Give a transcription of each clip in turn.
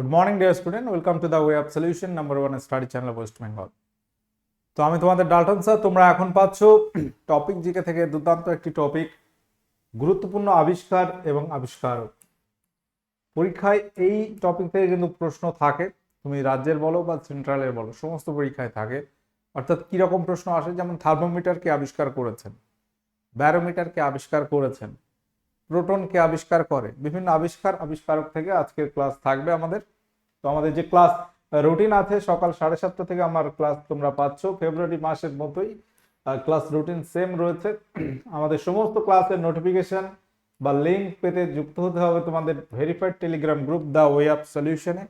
Good morning dear student welcome to the way of solution number one study channel west Bengal তো আমি তোমাদের Dalton sir তোমরা এখন পাচ্ছ টপিক জিকে থেকে দুর্দান্ত একটি টপিক গুরুত্বপূর্ণ আবিষ্কার এবং আবিষ্কার। পরীক্ষায় এই টপিক থেকে কিন্তু প্রশ্ন থাকে। তুমি রাজ্যের বলো বা সেন্ট্রালের বলো, সমস্ত পরীক্ষায় থাকে। অর্থাৎ কীরকম প্রশ্ন আসে? যেমন থার্মোমিটারকে আবিষ্কার করেছেন ব্যারোমিটারকে আবিষ্কার করেছেন। প্রোটনকে আবিষ্কার করে। বিভিন্ন আবিষ্কার, আবিষ্কারক থেকে আজকের ক্লাস থাকবে আমাদের। তো আমাদের যে ক্লাস রুটিন আছে, সকাল সাড়ে সাতটা থেকে আমার ক্লাস তোমরা পাচ্ছ। ফেব্রুয়ারি মাসের মতোই ক্লাস রুটিন সেম রয়েছে। আমাদের সমস্ত ক্লাসের নোটিফিকেশন বা লিঙ্ক পেতে যুক্ত হতে হবে তোমাদের verified telegram group the way of সলিউশনে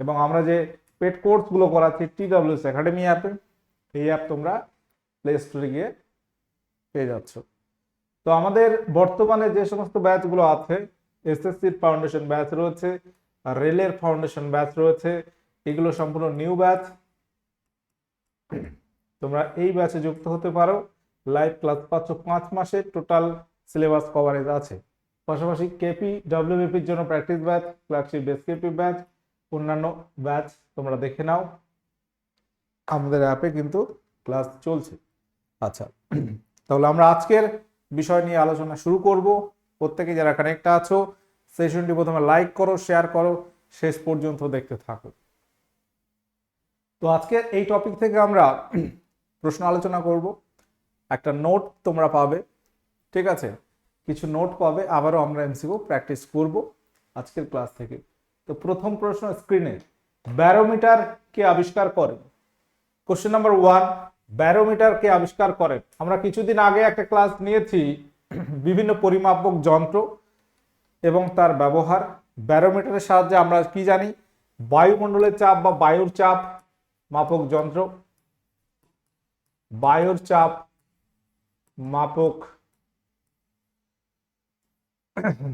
এবং আমরা যে পেড কোর্সগুলো করাচ্ছি টি ডাব্লিউএস একাডেমি অ্যাপে, এই অ্যাপ তোমরা প্লে স্টোরে গিয়ে পেয়ে যাচ্ছ। তো আমাদের বর্তমানে যে সমস্ত ব্যাচগুলো আছে এসএসসির ফাউন্ডেশন ব্যাচ রয়েছে, রেলের ফাউন্ডেশন ব্যাচ রয়েছে, এগুলো সম্পূর্ণ নিউ ব্যাচ তোমরা এই ব্যাচে যুক্ত হতে পারো। লাইভ ক্লাস পাচ্ছ পাঁচ মাসে টোটাল সিলেবাস কভারেজ আছে। পাশাপাশি কেপি ডাব্লিউবিপির জন্য practice batch flagship base KP batch অন্যান্য ব্যাচ তোমরা দেখে নাও। আমাদের অ্যাপে কিন্তু ক্লাস চলছে। আচ্ছা তাহলে আমরা আজকের বিষয় নিয়ে আলোচনা শুরু করব। প্রত্যেকে যারা কানেক্ট আছো সেশনটি প্রথমে লাইক করো শেয়ার করো, শেষ পর্যন্ত দেখতে থাকো। তো আজকে এই টপিক থেকে আমরা প্রশ্ন আলোচনা করব। একটা নোট তোমরা পাবে, ঠিক আছে? কিছু নোট পাবে, আবারও আমরা এমসিকিউ প্র্যাকটিস করব আজকের ক্লাস থেকে। তো প্রথম প্রশ্ন স্ক্রিনে ব্যারোমিটার কে আবিষ্কার করে? কোশ্চেন নাম্বার ওয়ান ব্যারোমিটার কে আবিষ্কার করেন আমরা কিছুদিন আগে একটা ক্লাস নিয়েছি, বিভিন্ন পরিমাপক যন্ত্র এবং তার ব্যবহার। ব্যারোমিটারের সাহায্যে আমরা কি জানি? বায়ুমণ্ডলের চাপ বা বায়ুর চাপ মাপক যন্ত্র। বায়ুর চাপ মাপক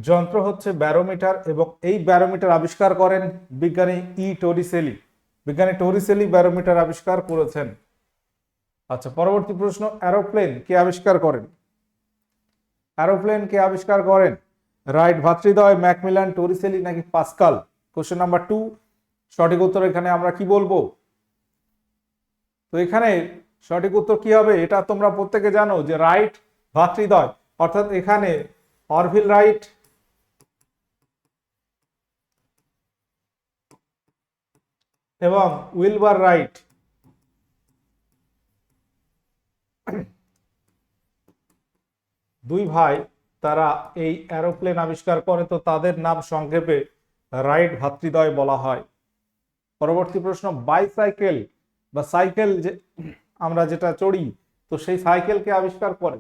যন্ত্র হচ্ছে ব্যারোমিটার এবং এই ব্যারোমিটার আবিষ্কার করেন বিজ্ঞানী ই টোরিসেলি। বিজ্ঞানী টোরিসেলি ব্যারোমিটার আবিষ্কার করেছেন। আচ্ছা পরবর্তী প্রশ্ন, অ্যারোপ্লেন কে আবিষ্কার করেন? অ্যারোপ্লেন কে আবিষ্কার করেন? রাইট ভাতৃদয় ম্যাকমিলান, টোরিসেলি নাকি পাস্কাল? কোশ্চেন নাম্বার টু সঠিক উত্তর এখানে আমরা কি বলব? তো এখানে সঠিক উত্তর কি হবে? এটা তোমরা প্রত্যেকে জানো যে রাইট ভাতৃদয় অর্থাৎ এখানে অরভিল রাইট, এবং উইলবার রাইট। দুই ভাই, তারা এই অ্যারোপ্লেন আবিষ্কার করে তো তাদের নাম সংক্ষেপে রাইট ভাতৃদয় বলা হয়। পরবর্তী প্রশ্ন, বাইসাইকেল বা সাইকেল যে, আমরা যেটা চড়ি, তো সেই সাইকেলকে আবিষ্কার করে?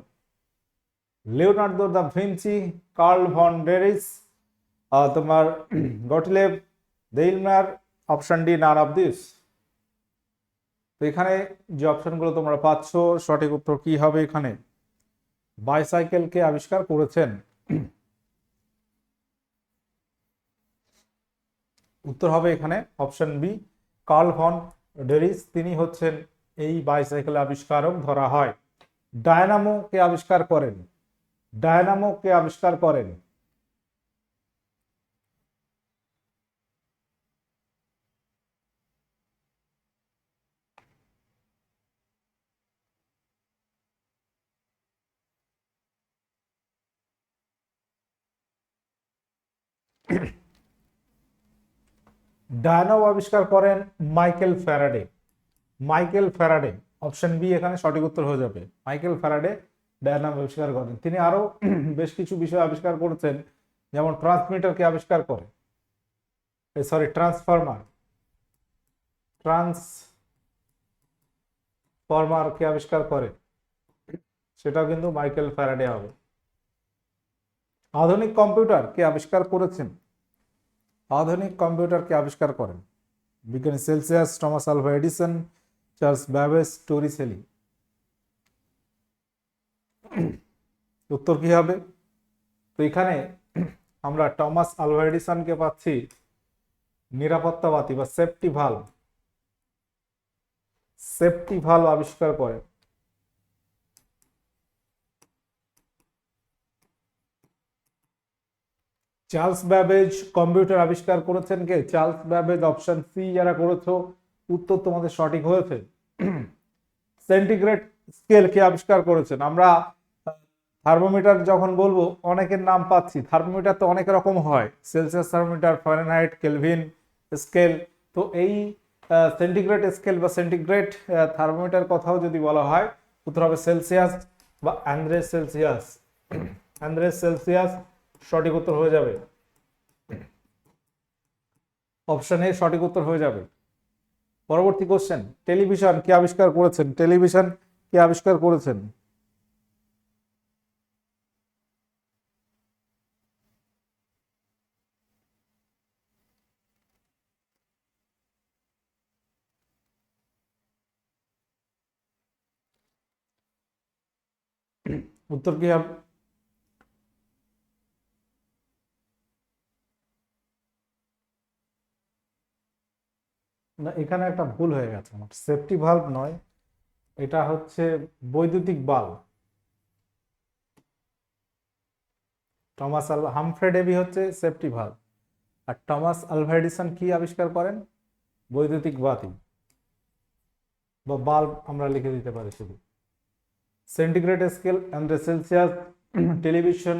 Leonardo da Vinci Karl von Drais তোমার Gottlieb Daimler, option D, none of this. তো এখানে যে অপশনগুলো তোমরা পাচ্ছ, সঠিক উত্তর কি হবে এখানে? বাইসাইকেলকে আবিষ্কার করেছেন। উত্তর হবে এখানে option B, Karl von Drais. তিনি হচ্ছেন এই বাইসাইকেল আবিষ্কারক ধরা হয়। ডায়নামো কে আবিষ্কার করেন। ডায়নামো কে আবিষ্কার করেন। ডায়নামো আবিষ্কার করেন Michael Faraday. Michael Faraday, option B এখানে সঠিক উত্তর হয়ে যাবে। মাইকেল ফ্যারাডে ডায়নামো আবিষ্কার করেন। তিনি আরও বেশ কিছু বিষয় আবিষ্কার করেছেন, যেমন ট্রান্সমিটারকে আবিষ্কার করে। Sorry transformer. ট্রান্সফরমারকে আবিষ্কার করে, সেটাও কিন্তু মাইকেল ফ্যারাডে হবে। আধুনিক কম্পিউটার কে আবিষ্কার করেছেন আধুনিক কম্পিউটারকে আবিষ্কার করেন। বিজ্ঞানী Celsius, Thomas Alva Edison, Charles Babbage Torricelli উত্তর কি হবে? তো এখানে আমরা টমাস আলভা এডিসনকে পাচ্ছি নিরাপত্তা বাতি বা সেফটি ভালো সেফটি ভালো আবিষ্কার করে। চার্লস ব্যাবেজ কম্পিউটার আবিষ্কার করেছেন কে? চার্লস ব্যাবেজ অপশন সি যারা করেছ, উত্তর তোমাদের সঠিক হয়েছে। সেন্টিগ্রেড স্কেল কে আবিষ্কার করেছেন? আমরা থার্মোমিটার যখন বলব, অনেকের নাম পাচ্ছি। থার্মোমিটার তো অনেক রকম হয়। Celsius thermometer Fahrenheit Kelvin scale. তো এই সেন্টিগ্রেড স্কেল বা সেন্টিগ্রেড থার্মোমিটার কথাও যদি বলা হয়, উত্তর হবে সেলসিয়াস বা অ্যান্ড্রেস সেলসিয়াস। অ্যান্ড্রেস সেলসিয়াস সঠিক উত্তর হয়ে যাবে। অপশন এ সঠিক উত্তর হয়ে যাবে। পরবর্তী কোশ্চেন টেলিভিশন কে আবিষ্কার করেছেন? টেলিভিশন কে আবিষ্কার করেছেন? উত্তর কি না, এখানে একটা ভুল হয়ে গেছে। আমার সেফটি ভাল্ব নয়, এটা হচ্ছে বৈদ্যুতিক বাল্ব। টমাস আল হামফ্রে হচ্ছে সেফটি ভাল্ব আর টমাস আলভা এডিসন কি আবিষ্কার করেন? বৈদ্যুতিক বাতি। বা বাল্ব আমরা লিখে দিতে পারি শুধু। Centigrade scale and Celsius television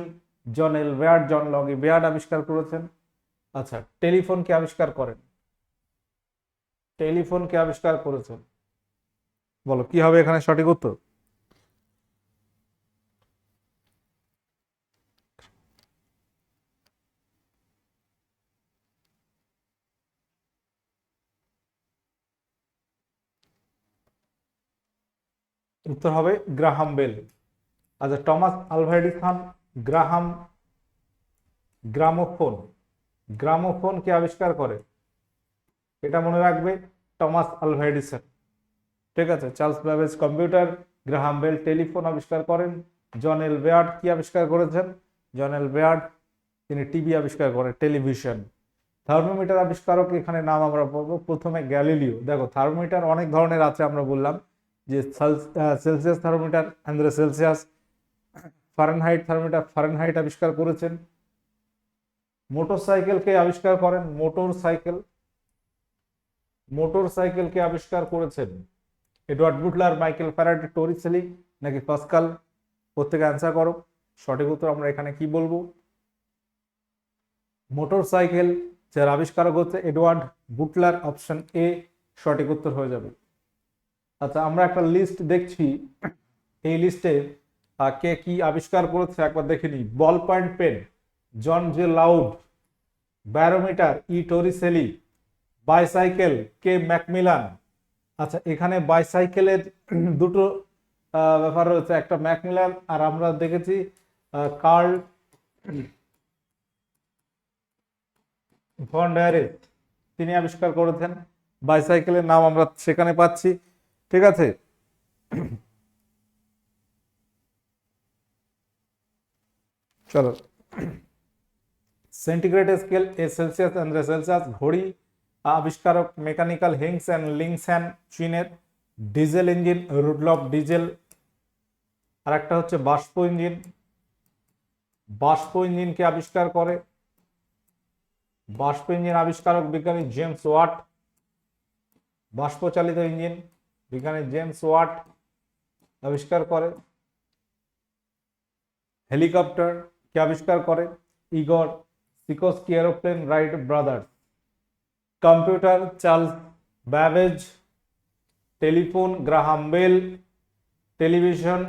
John L Baird John Logie Baird আবিষ্কার করেছেন। আচ্ছা টেলিফোন কে আবিষ্কার করেন? টেলিফোন কে আবিষ্কার করেছেন? বলো, কি হবে এখানে সঠিক উত্তর? উত্তর হবে গ্রাহাম বেল। আচ্ছা টমাস আলভা খান গ্রাহাম, গ্রামোফোন। গ্রামোফোন কে আবিষ্কার করে? এটা মনে রাখবে টমাস আলভা এডিসন ঠিক আছে, Charles Babbage computer, Graham Bell telephone আবিষ্কার করেন, জন এল বেয়ার্ড কি আবিষ্কার করেছেন? জন এল বেয়ার্ড, তিনি টিভি আবিষ্কার করেন, টেলিভিশন। থার্মোমিটার আবিষ্কারক এখানে নাম আমরা পাবো প্রথমে গ্যালিলিও। দেখো, থার্মোমিটার অনেক ধরনের আছে আমরা বললাম, যে Celsius thermometer Anders Celsius, Fahrenheit thermometer, Fahrenheit আবিষ্কার করেছেন। মোটর সাইকেলকে আবিষ্কার করেন মোটর সাইকেল মোটর সাইকেলকে আবিষ্কার করেছেন। Edward Butler, Michael Faraday Torricelli নাকি পাস্কাল? প্রত্যেকে অ্যান্সার করো। সঠিক উত্তর আমরা এখানে কি বলব? মোটর সাইকেল যার আবিষ্কারক হচ্ছে এডওয়ার্ড বুটলার অপশন এ সঠিক উত্তর হয়ে যাবে। আচ্ছা আমরা একটা লিস্ট দেখছি। এই লিস্টে কে কি আবিষ্কার করেছে একবার দেখে নিই। Ball point pen, John J Loud, barometer, E Torricelli bicycle কে ম্যাকমিলান আচ্ছা এখানে বাইসাইকেলের দুটো ব্যাপার রয়েছে। একটা ম্যাকমিলান আর আমরা দেখেছি কার্ল তিনি আবিষ্কার করেছেন বাইসাইকেলের নাম আমরা সেখানে পাচ্ছি। ঠিক আছে? চলো। সেন্টিগ্রেড স্কেল এ সেলসিয়াস অ্যান্ড সেলসিয়াস ঘড়ি আবিষ্কারক মেকানিক্যাল হিংস অ্যান্ড লিংস্যান চীনের ডিজেল ইঞ্জিন, রুডলফ ডিজেল। আর একটা হচ্ছে বাষ্প ইঞ্জিন। বাষ্প ইঞ্জিনকে আবিষ্কার করে। বাষ্প ইঞ্জিন আবিষ্কারক বিজ্ঞানী জেমস ওয়াট। বাষ্পচালিত ইঞ্জিন বিজ্ঞানী জেমস ওয়াট আবিষ্কার করে। হেলিকপ্টার কে আবিষ্কার করে। Igor Sikorsky aeroplane Wright brothers. Computer Charles Babbage, telephone, Graham Bell, television,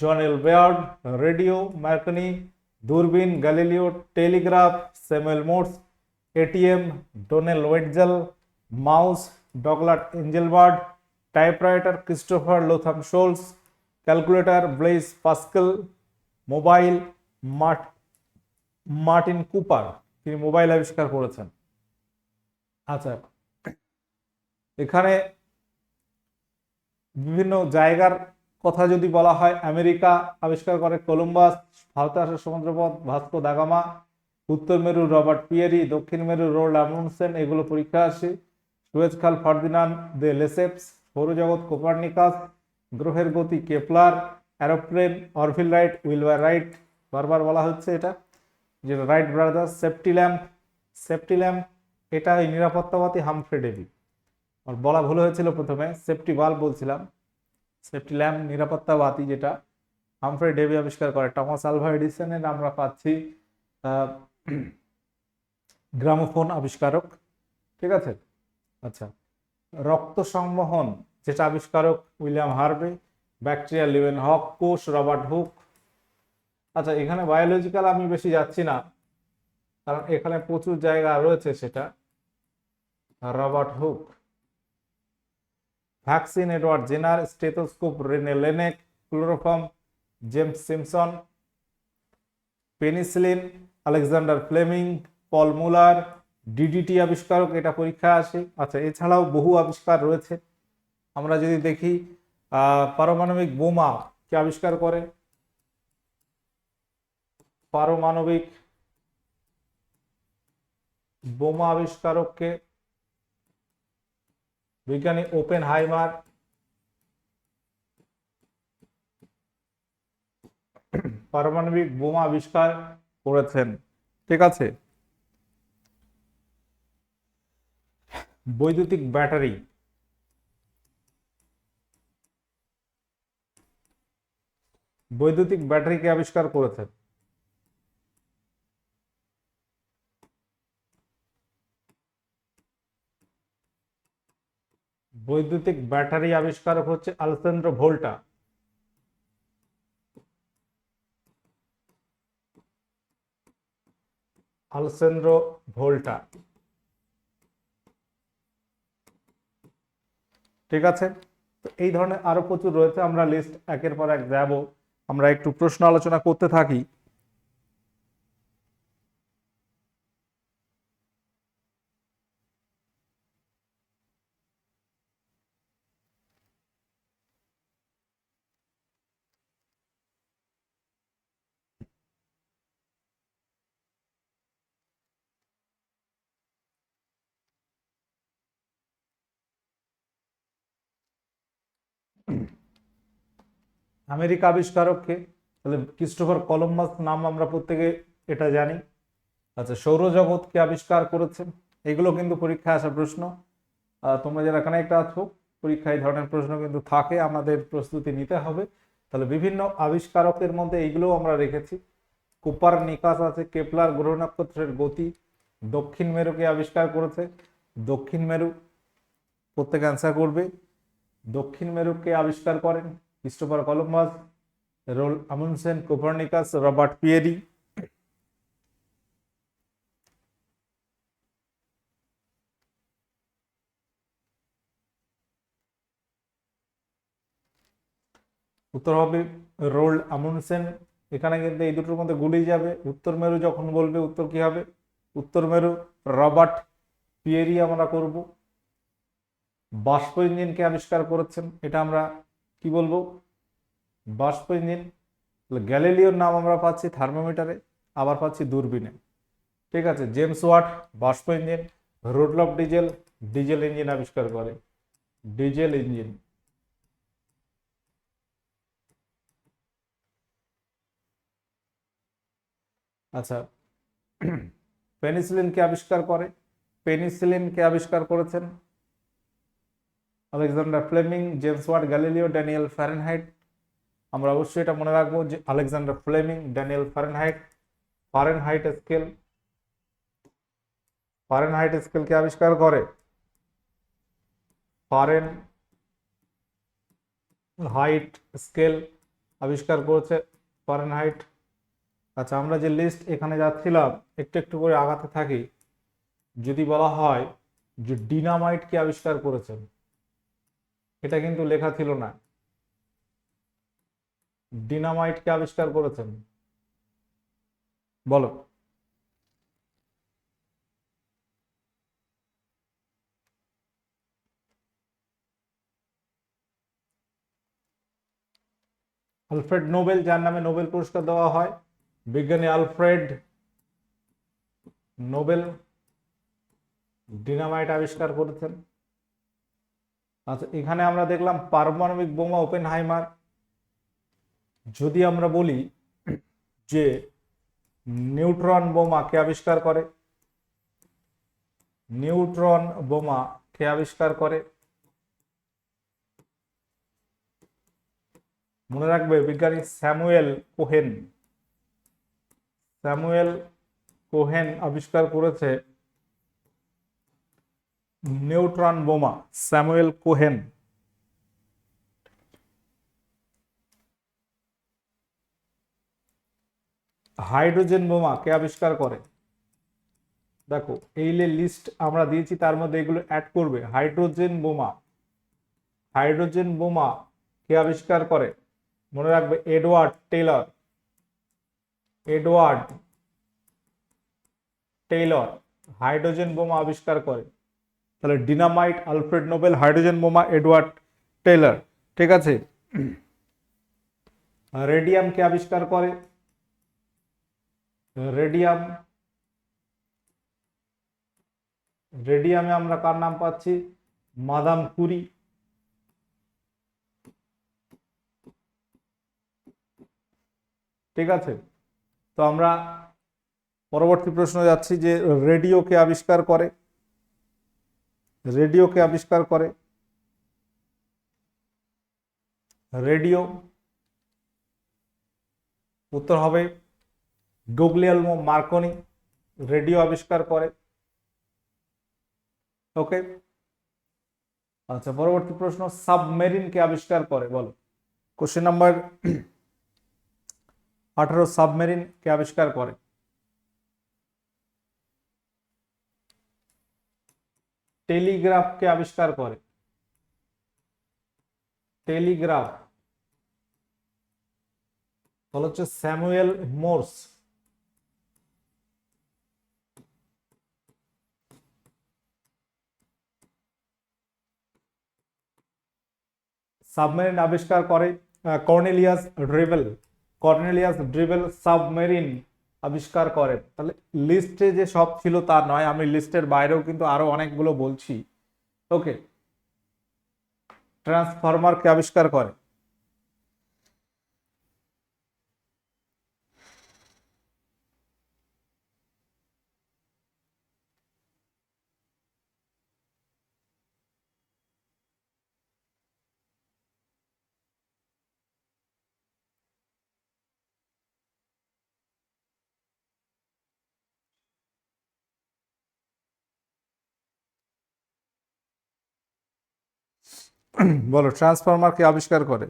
John L Baird radio Marconi দূরবীন, Galileo, telegraph, Samuel Morse, ATM, Donald Wetzel, mouse Douglas Engelbart typewriter Christopher Latham Sholes, calculator Blaise Pascal, mobile Mart, Martin Cooper, তিনি mobile আবিষ্কার করেছেন। আচ্ছা এখানে বিভিন্ন জায়গার কথা যদি বলা হয়, আমেরিকা আবিষ্কার করে কলম্বাস, ভারতে আসা সমুদ্রপথ, ভাস্কো দাগামা উত্তর মেরু, রবার্ট পিয়েরি, দক্ষিণ মেরু রোল্ড আমুনসেন এগুলো পরীক্ষা আসে। সুয়েজ খাল ফার্দিনান দে লেসেপস, সৌরজগৎ, কোপার্নিকাস, গ্রহের গতি, কেপলার, অ্যারোপ্লেন, অরভিল রাইট উইলওয়ার রাইট, বারবার বলা হচ্ছে এটা। যেটা Wright brothers safety lamp safety lamp এটা ওই নিরাপত্তাবাদী হামফ্রে ডেভি। আর বলা ভুল হয়েছিল প্রথমে সেফটি বাল্ব বলছিলাম। সেফটি ল্যাম্প নিরাপত্তাবাদী যেটা, হামফ্রে ডেভি আবিষ্কার করে। টমাস আলভা এডিসনের আমরা পাচ্ছি গ্রামোফোন আবিষ্কারক। ঠিক আছে? আচ্ছা রক্ত সংবহন যেটা আবিষ্কারক William Harvey, bacteria Leeuwenhoek, কোষ, রবার্ট হুক। আচ্ছা এখানে বায়োলজিক্যাল আমি বেশি যাচ্ছি না, কারণ এখানে প্রচুর জায়গা রয়েছে সেটা। Robert Hooke. Vaccine Edward Jenner, stethoscope Rene Laennec, chloroform, James Simpson penicillin, Alexander Fleming, Paul Muller, DDT আবিষ্কারক, এটা পরীক্ষা আসে। আচ্ছা এছাড়াও বহু আবিষ্কার রয়েছে। আমরা যদি দেখি পারমাণবিক বোমা কে আবিষ্কার করে? পারমাণবিক বোমা আবিষ্কারককে বিজ্ঞানী ওপেন হাইমার পারমাণবিক বোমা আবিষ্কার করেছেন। ঠিক আছে? বৈদ্যুতিক ব্যাটারি। বৈদ্যুতিক ব্যাটারিকে আবিষ্কার করেছেন? বৈদ্যুতিক ব্যাটারি আবিষ্কারক হচ্ছে আলসেন্দ্র ভোল্টা। আলসেন্দ্র ভোল্টা। ঠিক আছে? তো এই ধরনের আরও প্রচুর রয়েছে, আমরা লিস্ট একের পর এক যাব আমরা একটু প্রশ্ন আলোচনা করতে থাকি। আমেরিকা আবিষ্কারককে। তাহলে ক্রিস্টোফার কলম্বাস নাম আমরা প্রত্যেকে এটা জানি। আচ্ছা সৌরজগৎকে আবিষ্কার করেছেন এগুলো কিন্তু পরীক্ষায় আসা প্রশ্ন। তোমরা যারা এখানে একটা আছো, পরীক্ষায় এই ধরনের প্রশ্ন কিন্তু থাকে, আমাদের প্রস্তুতি নিতে হবে। তাহলে বিভিন্ন আবিষ্কারকের মধ্যে এইগুলোও আমরা রেখেছি। কুপার নিকাস আছে, কেপলার গ্রহ নক্ষত্রের গতি, দক্ষিণ মেরুকে আবিষ্কার করেছে। দক্ষিণ মেরু প্রত্যেকে অ্যান্সার করবে। দক্ষিণ মেরুকে আবিষ্কার করেন। Christopher Columbus Roald Amundsen Copernicus Robert Peary উত্তর হবে রোল আমুনসেন এখানে কিন্তু এই দুটোর মধ্যে গুলি যাবে। উত্তর মেরু যখন বলবে, উত্তর কি হবে? উত্তর মেরু রবার্ট পিয়েরি আমরা করব। বাষ্প ইঞ্জিনকে আবিষ্কার করেছেন। এটা আমরা কি বলব? বাষ্প ইঞ্জিন, গ্যালিলিওর নাম আমরা পাচ্ছি থার্মোমিটারে, আবার পাচ্ছি দূরবীনে। ঠিক আছে, জেমস ওয়াট, বাষ্প engine, Rudolf Diesel diesel engine আবিষ্কার করে। Diesel engine. আচ্ছা পেনিসিলিনকে আবিষ্কার করে? পেনিসিলিনকে আবিষ্কার করেছেন? Alexander Fleming, James Watt, Galileo, Daniel Fahrenheit আমরা অবশ্যই এটা মনে রাখব যে Alexander Fleming, Daniel Fahrenheit Fahrenheit scale Fahrenheit স্কেলকে আবিষ্কার করে? ফারেন হাইট স্কেল আবিষ্কার করেছে ফারেনহাইট আচ্ছা আমরা যে লিস্ট এখানে যাচ্ছিলাম, একটু একটু করে আগাতে থাকি। যদি বলা হয় যে ডিনামাইট কে আবিষ্কার করেছেন? এটা কিন্তু লেখা ছিল না। ডিনামাইট কে আবিষ্কার করেছেন। বলো। আলফ্রেড নোবেল, যার নামে নোবেল পুরস্কার দেওয়া হয়। বিজ্ঞানী আলফ্রেড নোবেল ডিনামাইট আবিষ্কার করেছেন। আচ্ছা এখানে আমরা দেখলাম পারমাণবিক বোমা ওপেন হাইমার যদি আমরা বলি যে নিউট্রন বোমা কে আবিষ্কার করে? নিউট্রন বোমা কে আবিষ্কার করে? মনে রাখবে বিজ্ঞানী স্যামুয়েল কোহেন। স্যামুয়েল কোহেন আবিষ্কার করেছে নিউট্রন বোমা, স্যামুয়েল কোহেন। হাইড্রোজেন বোমা কে আবিষ্কার করে? দেখো, এই লিস্ট আমরা দিয়েছি, তার মধ্যে এগুলো অ্যাড করবে। হাইড্রোজেন বোমা। হাইড্রোজেন বোমা কে আবিষ্কার করে? মনে রাখবে, Edward Teller Edward Teller hydrogen বোমা আবিষ্কার করে। তাহলে ডিনামাইট, আলফ্রেড নোবেল, হাইড্রোজেন বোমা, এডওয়ার্ড টেইলর, ঠিক আছে? রেডিয়াম কে আবিষ্কার করে? রেডিয়াম, রেডিয়ামে আমরা কার নাম পাচ্ছি? Madame Curie. ঠিক আছে? তো আমরা পরবর্তী প্রশ্ন যাচ্ছি যে রেডিওকে আবিষ্কার করে? রেডিওকে আবিষ্কার করে। রেডিও, উত্তর হবে ডোগলিয়ালমো মার্কনি, রেডিও আবিষ্কার করে। ওকে আচ্ছা পরবর্তী প্রশ্ন সাবমেরিন কে আবিষ্কার করে, বলো। কোশ্চেন নাম্বার আঠারো সাবমেরিন কে আবিষ্কার করে। টেলিগ্রাফ কে আবিষ্কার করে। টেলিগ্রাফ বলা হচ্ছে স্যামুয়েল মোর্স। সাবমেরিন আবিষ্কার করে Cornelius Drebbel Cornelius Drebbel submarine আবিষ্কার করেন তাহলে লিস্টে যে সব ছিল তা নয়, আমি লিস্টের বাইরেও কিন্তু আরও অনেকগুলো বলছি। ওকে ট্রান্সফরমারকে আবিষ্কার করে। বলো ট্রান্সফরমার কে আবিষ্কার করে?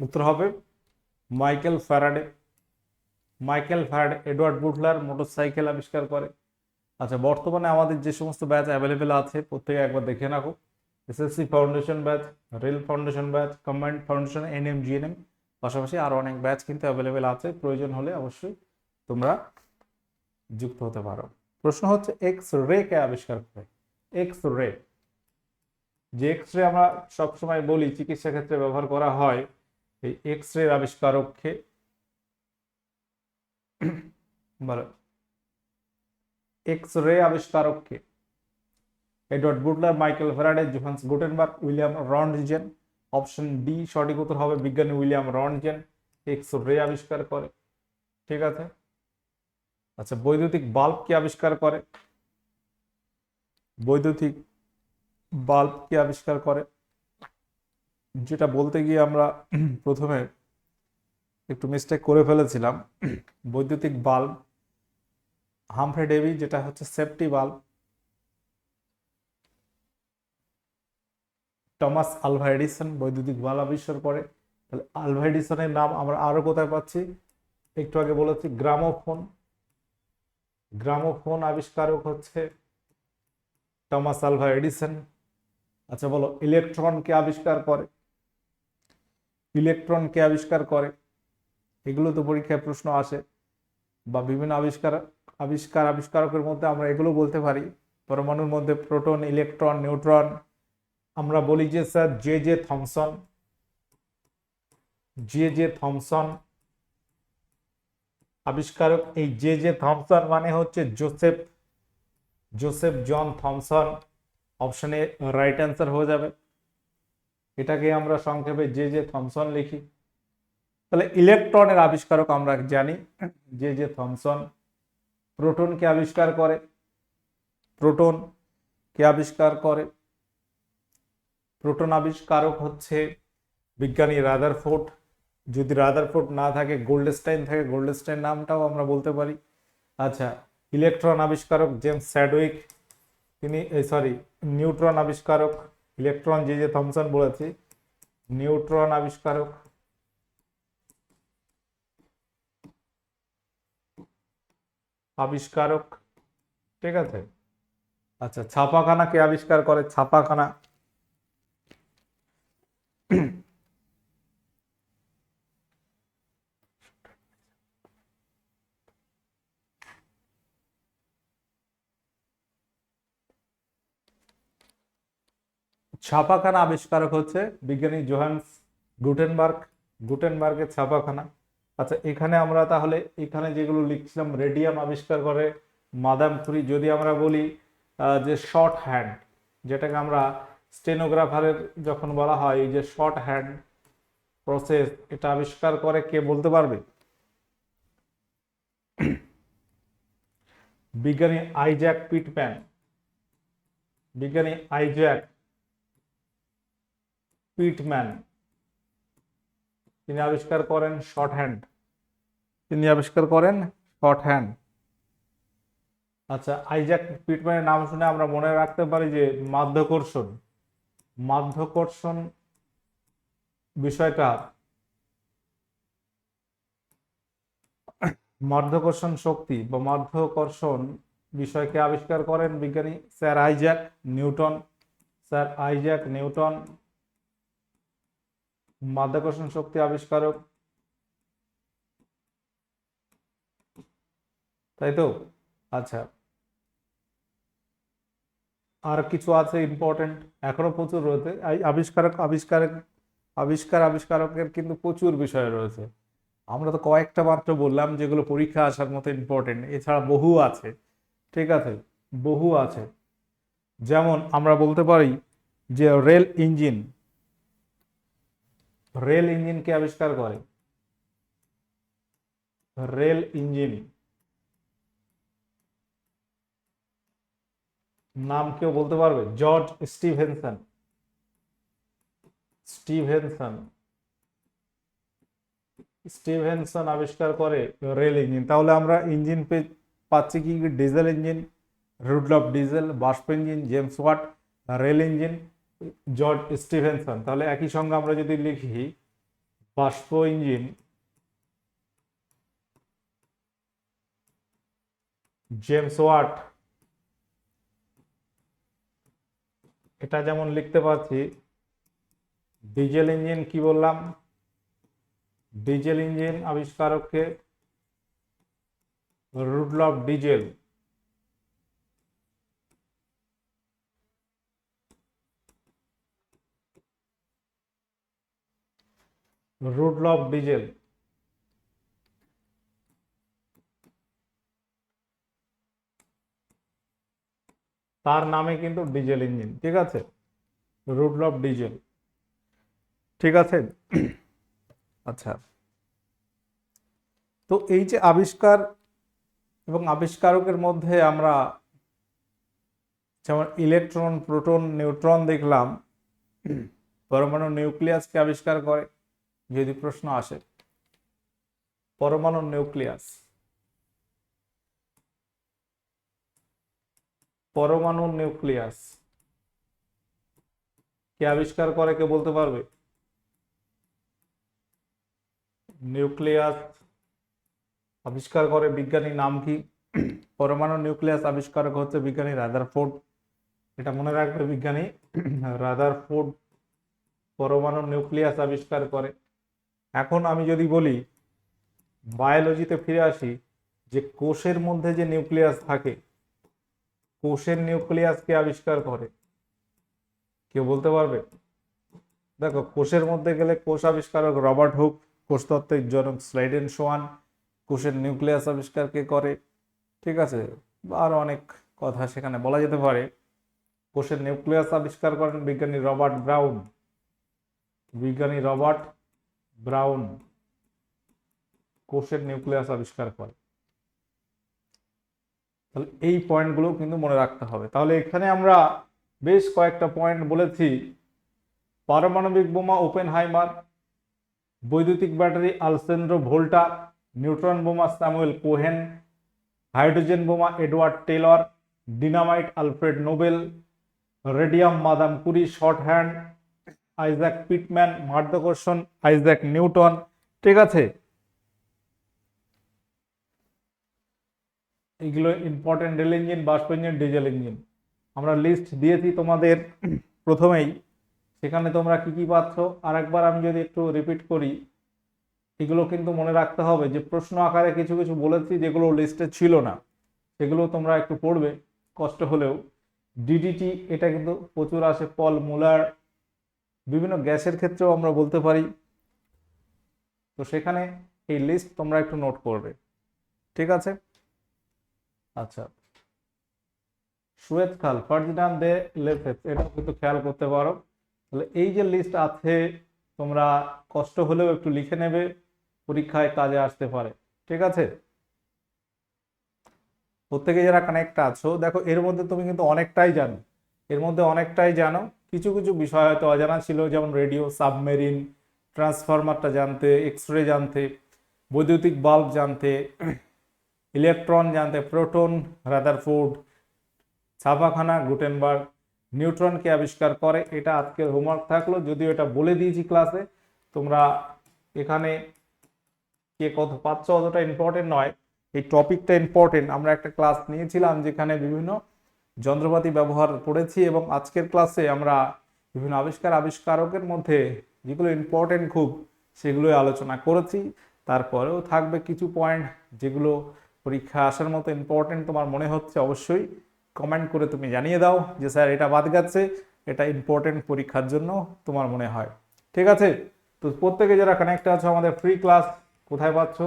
উত্তর হবে Michael Faraday. Michael Faraday, Edward Butler motorcycle আবিষ্কার করে। আচ্ছা বর্তমানে আমাদের যে সমস্ত ব্যাচ অ্যাভেলেবেল আছে, প্রত্যেকে একবার দেখে রাখো SSC foundation batch, rail foundation batch combined foundation NM GNM পাশাপাশি আরও অনেক ব্যাচ কিন্তু অ্যাভেলেবেল আছে। প্রয়োজন হলে অবশ্যই তোমরা যুক্ত হতে পারো। প্রশ্ন হচ্ছে এক্স রে কে আবিষ্কার করে? এক্স রে যে এক্স রে আমরা সবসময় বলি, চিকিৎসা ক্ষেত্রে ব্যবহার করা হয় এই এক্স রে আবিষ্কারককে। বলো। X ray আবিষ্কারককে। Edward Butler, Michael Faraday Johannes Gutenberg, William Roentgen option D সঠিক উত্তর হবে বিজ্ঞানী উইলিয়াম রন্ডজেন এক্স রে আবিষ্কার করে। ঠিক আছে? আচ্ছা বৈদ্যুতিক বাল্ব কি আবিষ্কার করে? বৈদ্যুতিক বাল্ব কি আবিষ্কার করে? যেটা বলতে গিয়ে আমরা প্রথমে একটু মিস্টেক করে ফেলেছিলাম। বৈদ্যুতিক বাল্ব, হামফ্রে ডেভি, যেটা হচ্ছে safety bulb. Thomas Alva Edison বৈদ্যুতিক বাল্ব আবিষ্কার করে। তাহলে আলভা এডিসনের নাম আমরা আরও কোথায় পাচ্ছি? একটু আগে বলেছি, গ্রামোফোন। গ্রামোফোন আবিষ্কারক হচ্ছে টমাস আলভা এডিসন। আচ্ছা বলো, ইলেকট্রন কে আবিষ্কার করে? ইলেকট্রন কে আবিষ্কার করে? এগুলো তো পরীক্ষায় প্রশ্ন আসে, বা বিভিন্ন আবিষ্কার আবিষ্কার, আবিষ্কারকের মধ্যে আমরা এগুলো বলতে পারি। পরমাণুর মধ্যে প্রোটন, ইলেকট্রন, নিউট্রন, আমরা বলি যে sir, J J Thomson. J J Thomson আবিষ্কারক এই জে জে থমসন মানে হচ্ছে জোসেফ জোসেফ জন থমসন অপশনে রাইট অ্যান্সার হয়ে যাবে। এটাকে আমরা সংক্ষেপে যে যে থমসন লিখি। তাহলে ইলেকট্রনের আবিষ্কারক আমরা জানি যে যে থমসন প্রোটনকে আবিষ্কার করে? প্রোটন কে আবিষ্কার করে? প্রোটন আবিষ্কারক হচ্ছে বিজ্ঞানী রাদারফোর্ড। যদি রাদারফোর্ড না থাকে গোল্ডস্টাইন থাকে গোল্ডস্টাইন নামটাও আমরা বলতে পারি। আচ্ছা ইলেকট্রন আবিষ্কারক জেমস স্যাডউইক তিনি সরি নিউট্রন আবিষ্কারক ইলেকট্রন যে যে থমসন বলেছি। নিউট্রন আবিষ্কারক আবিষ্কারক, ঠিক আছে? আচ্ছা ছাপাখানা কে আবিষ্কার করে? ছাপাখানা ছাপাখানা আবিষ্কারক হচ্ছে বিজ্ঞানী জোহান্স গুটেনবার্গ। গুটেনবার্গের ছাপাখানা। আচ্ছা এখানে আমরা তাহলে এখানে যেগুলো লিখছিলাম, রেডিয়াম আবিষ্কার করে মাদাম কুরি। যদি আমরা বলি যে শর্ট হ্যান্ড, যেটাকে আমরা স্টেনোগ্রাফারের যখন বলা হয়, এই যে শর্ট হ্যান্ড প্রসেস, এটা আবিষ্কার করে কে বলতে পারবে? বিজ্ঞানী আইজ্যাক পিটম্যান বিজ্ঞানী আইজ্যাক পিটম্যান। তিনি আবিষ্কার করেন শর্ট হ্যান্ড তিনি আবিষ্কার করেন শর্ট হ্যান্ড আচ্ছা আইজ্যাক পিটম্যানের নাম শুনে আমরা মনে রাখতে পারি যে মাধ্যাকর্ষণ। মাধ্যাকর্ষণ বিষয়টা মাধ্যাকর্ষণ শক্তি বা মাধ্যাকর্ষণ বিষয়কে আবিষ্কার করেন বিজ্ঞানী sir Isaac Newton. Sir Isaac Newton মাধ্যাকর্ষণ শক্তি আবিষ্কারক। তাই তো? আচ্ছা। আর কিছু আছে ইম্পর্টেন্ট এখনও প্রচুর রয়েছে। আবিষ্কারক আবিষ্কারক, আবিষ্কার, আবিষ্কারকের কিন্তু প্রচুর বিষয় রয়েছে। আমরা তো কয়েকটা মাত্র বললাম, যেগুলো পরীক্ষা আসার মতো ইম্পর্টেন্ট এছাড়া বহু আছে। ঠিক আছে? বহু আছে। যেমন আমরা বলতে পারি যে রেল ইঞ্জিন। রেল ইঞ্জিন কে আবিষ্কার করে? Rail engine. নাম কেউ বলতে পারবে? George Stevenson. স্টিভেনসন। স্টিভেনসন আবিষ্কার করে রেল ইঞ্জিন। তাহলে আমরা ইঞ্জিন পে পাচ্ছি কি? ডিজেল ইঞ্জিন, রুডলফ ডিজেল, বাষ্প engine, James Watt, rail engine. George Stephenson, তাহলে একই সঙ্গে আমরা যদি লিখি বাষ্প ইঞ্জিন জেমস ওয়াট, এটা যেমন লিখতে পারছি, ডিজেল ইঞ্জিন কি বললাম? ডিজেল ইঞ্জিন আবিষ্কারককে রুডলফ ডিজেল রুডলফ ডিজেল। তার নামে কিন্তু ডিজেল ইঞ্জিন, ঠিক আছে? Rudolf Diesel. ঠিক আছে? আচ্ছা। তো এই যে আবিষ্কার এবং আবিষ্কারকের মধ্যে আমরা যেমন ইলেকট্রন, প্রোটন, নিউট্রন দেখলাম, পরমাণু নিউক্লিয়াসকে আবিষ্কার করে। যদি প্রশ্ন আসে, পরমাণু নিউক্লিয়াস পরমাণু নিউক্লিয়াস কে আবিষ্কার করে কে বলতে পারবে? নিউক্লিয়াস আবিষ্কার করে বিজ্ঞানী নাম কি? পরমাণু নিউক্লিয়াস আবিষ্কারক হচ্ছে বিজ্ঞানী রাদারফোর্ড। এটা মনে রাখবে বিজ্ঞানী, রাদারফোর্ড পরমাণু নিউক্লিয়াস আবিষ্কার করে। এখন আমি যদি বলি বায়োলজিতে ফিরে আসি, যে কোষের মধ্যে যে নিউক্লিয়াস থাকে, কোষের নিউক্লিয়াসকে আবিষ্কার করে। কেউ বলতে পারবে? দেখো, কোষের মধ্যে গেলে কোষ আবিষ্কারক রবার্ট হুক কোষতত্ত্বের জনক স্লাইডেন সোয়ান, কোষের নিউক্লিয়াস আবিষ্কার কে করে, ঠিক আছে? বা আরও অনেক কথা সেখানে বলা যেতে পারে। কোষের নিউক্লিয়াস আবিষ্কার করেন বিজ্ঞানী রবার্ট ব্রাউন। বিজ্ঞানী রবার্ট ব্রাউন কোষের নিউক্লিয়াস আবিষ্কার করে। তাহলে এই পয়েন্টগুলো কিন্তু মনে রাখতে হবে। তাহলে এখানে আমরা বেশ কয়েকটা পয়েন্ট বলেছি। পারমাণবিক বোমা ওপেন হাইমার বৈদ্যুতিক ব্যাটারি আলসেন্দ্রো ভোল্টা, নিউট্রন বোমা স্যামুয়েল কোহেন, হাইড্রোজেন বোমা Edward Teller, dynamite Alfred Nobel, radium Madame Curie shorthand Isaac Pitman মাধ্যাকর্ষণ আইজ্যাক নিউটন। ঠিক আছে? এগুলো ইম্পর্টেন্ট রেল ইঞ্জিন, বাষ্প ইঞ্জিন, ডিজেল ইঞ্জিন। আমরা লিস্ট দিয়েছি তোমাদের প্রথমেই। সেখানে তোমরা কি কি পাচ্ছ? আর একবার আমি যদি একটু রিপিট করি, এগুলো কিন্তু মনে রাখতে হবে যে প্রশ্ন আকারে কিছু কিছু বলেছি যেগুলো লিস্টে ছিল না। সেগুলো তোমরা একটু পড়বে, কষ্ট হলেও। ডিডিটি এটা কিন্তু প্রচুর আসে, পল মুলার বিভিন্ন গ্যাসের ক্ষেত্রেও আমরা বলতে পারি। তো সেখানে এই লিস্ট তোমরা একটু নোট করবে। ঠিক আছে? আচ্ছা। সুয়েজ খাল, ফার্জিনান দে লেফেস এটাও কিন্তু খেয়াল করতে পারো। তাহলে এই যে লিস্ট আছে, তোমরা কষ্ট হলেও একটু লিখে নেবে, পরীক্ষায় কাজে আসতে পারে। ঠিক আছে? প্রত্যেকে যারা কানেক্ট আছো, দেখো এর মধ্যে তুমি কিন্তু অনেকটাই জানো। এর মধ্যে অনেকটাই জানো। কিছু কিছু বিষয় হয়তো অজানা ছিল, যেমন রেডিও, সাবমেরিন, ট্রান্সফরমারটা জানতে এক্স রে জানতে, বৈদ্যুতিক বাল্ব জানতে, ইলেকট্রন জানতে, প্রোটন, রাদারফোর্ড, ছাপাখানা, গুটেনবার্গ, নিউট্রনকে আবিষ্কার করে, এটা আজকের হোমওয়ার্ক থাকল। যদিও এটা বলে দিয়েছি ক্লাসে তোমরা এখানে কে কত পাচ্ছ অতটা ইম্পর্টেন্ট নয়। এই টপিকটা ইম্পর্টেন্ট আমরা একটা ক্লাস নিয়েছিলাম যেখানে বিভিন্ন যন্ত্রপাতি ব্যবহার করেছি এবং আজকের ক্লাসে আমরা বিভিন্ন আবিষ্কার, আবিষ্কারকের মধ্যে যেগুলো ইম্পর্টেন্ট খুব, সেগুলোই আলোচনা করেছি। তারপরেও থাকবে কিছু পয়েন্ট যেগুলো পরীক্ষা আসার মতো ইম্পর্টেন্ট তোমার মনে হচ্ছে অবশ্যই কমেন্ট করে তুমি জানিয়ে দাও যে, স্যার, এটা বাদ গেছে, এটা ইম্পর্টেন্ট পরীক্ষার জন্য তোমার মনে হয়। ঠিক আছে? তো প্রত্যেকে যারা কানেক্ট আছো, আমাদের ফ্রি ক্লাস কোথায় পাচ্ছ?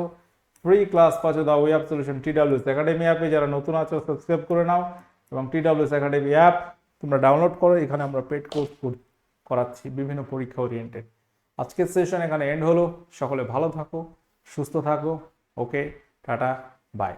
ফ্রি ক্লাস পাচ্ছ the web solution T TWS academy অ্যাপে যারা নতুন আছো সাবস্ক্রাইব করে নাও। এবং টি টিডাব্লিউএস একাডেমি অ্যাপ তোমরা ডাউনলোড করো, এখানে আমরা পেড কোর্স করাচ্ছি, বিভিন্ন পরীক্ষা ওরিয়েন্টেড আজকের সেশন এখানে এন্ড হলো, সকলে ভালো থাকো, সুস্থ থাকো ওকে টাটা বাই